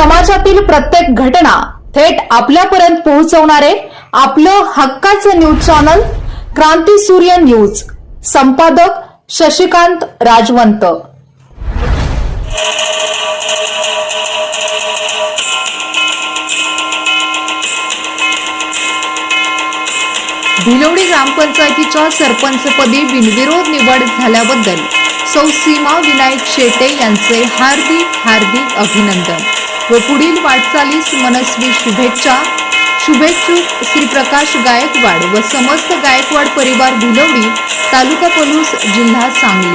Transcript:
समाजातील प्रत्येक घटना थेट आपल्यापर्यंत पोहोचवणारे आपलं हक्काचं न्यूज चॅनल क्रांती सूर्य न्यूज. संपादक शशिकांत राजवंत. भिलोडी ग्रामपंचायतीच्या सरपंचपदी बिनविरोध निवड झाल्याबद्दल सौ सीमा विनायक शेटे यांचे हार्दिक हार्दिक अभिनंदन. व पुढील वाटचालीस मनस्वी शुभेच्छा. शुभेच्छुक श्री प्रकाश गायकवाड व समस्त गायकवाड परिवार भुलवडी तालुका पलूस जिल्हा सांगली.